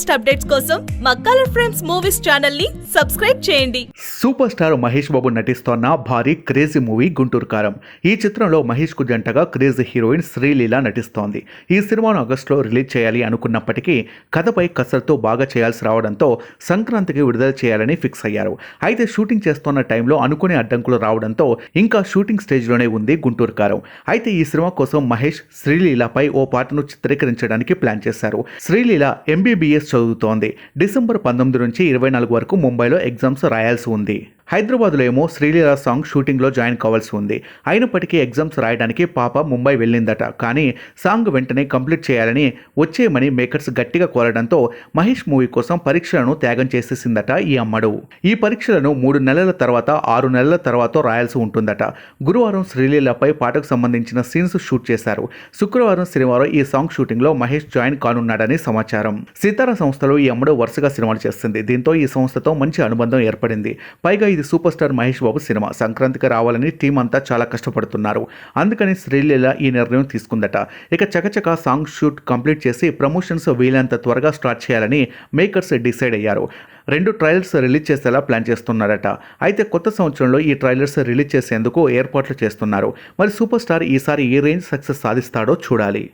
Latest updates కోసం మా colour frames movies ఛానల్ని సబ్స్క్రైబ్ చేయండి. సూపర్ స్టార్ మహేష్ బాబు నటిస్తోన్న భారీ క్రేజీ మూవీ గుంటూరు కారం. ఈ చిత్రంలో మహేష్కు జంటగా క్రేజీ హీరోయిన్ శ్రీలీల నటిస్తోంది. ఈ సినిమాను ఆగస్టులో రిలీజ్ చేయాలి అనుకున్నప్పటికీ కథపై కసరత్తు బాగా చేయాల్సి రావడంతో సంక్రాంతికి విడుదల చేయాలని ఫిక్స్ అయ్యారు. అయితే షూటింగ్ చేస్తున్న టైంలో అనుకునే అడ్డంకులు రావడంతో ఇంకా షూటింగ్ స్టేజ్లోనే ఉంది గుంటూరు కారం. అయితే ఈ సినిమా కోసం మహేష్ శ్రీలీలపై ఓ పాటను చిత్రీకరించడానికి ప్లాన్ చేశారు. శ్రీలీల ఎంబీబీఎస్ చదువుతోంది. డిసెంబర్ పంతొమ్మిది నుంచి ఇరవై నాలుగు వరకు ముంబైలో ఎగ్జామ్స్ రాయాల్సి ఉంది. హైదరాబాద్లో ఏమో శ్రీలీల సాంగ్ షూటింగ్లో జాయిన్ కావాల్సి ఉంది. అయినప్పటికీ ఎగ్జామ్స్ రాయడానికి పాప ముంబై వెళ్ళిందట. కానీ సాంగ్ వెంటనే కంప్లీట్ చేయాలని వచ్చేయమని మేకర్స్ గట్టిగా కోరడంతో మహేష్ మూవీ కోసం పరీక్షలను త్యాగం చేసేసిందట ఈ అమ్మడు. ఈ పరీక్షలను మూడు నెలల తర్వాత ఆరు నెలల తర్వాత రాయాల్సి ఉంటుందట. గురువారం శ్రీలీలపై పాటకు సంబంధించిన సీన్స్ షూట్ చేశారు. శుక్రవారం శనివారం ఈ సాంగ్ షూటింగ్లో మహేష్ జాయిన్ కానున్నాడని సమాచారం. సితారా సంస్థలో ఈ అమ్మడు వరుసగా సినిమాలు చేస్తుంది. దీంతో ఈ సంస్థతో మంచి అనుబంధం ఏర్పడింది. పైగా ఇది super star Mahesh Babu cinema. సంక్రాంతికి రావాలని టీం అంతా చాలా కష్టపడుతున్నారు. అందుకని శ్రీలీల ఈ నిర్ణయం తీసుకుందట. ఇక చకచక సాంగ్ షూట్ కంప్లీట్ చేసి ప్రమోషన్స్ వీలైనంత త్వరగా స్టార్ట్ చేయాలని మేకర్స్ డిసైడ్ అయ్యారు. రెండు ట్రైలర్స్ రిలీజ్ చేసేలా ప్లాన్ చేస్తున్నారట. అయితే కొత్త సంవత్సరంలో ఈ ట్రైలర్స్ రిలీజ్ చేసేందుకు ఏర్పాట్లు చేస్తున్నారు. మరి సూపర్ స్టార్ ఈసారి ఏ రేంజ్ సక్సెస్ సాధిస్తాడో చూడాలి.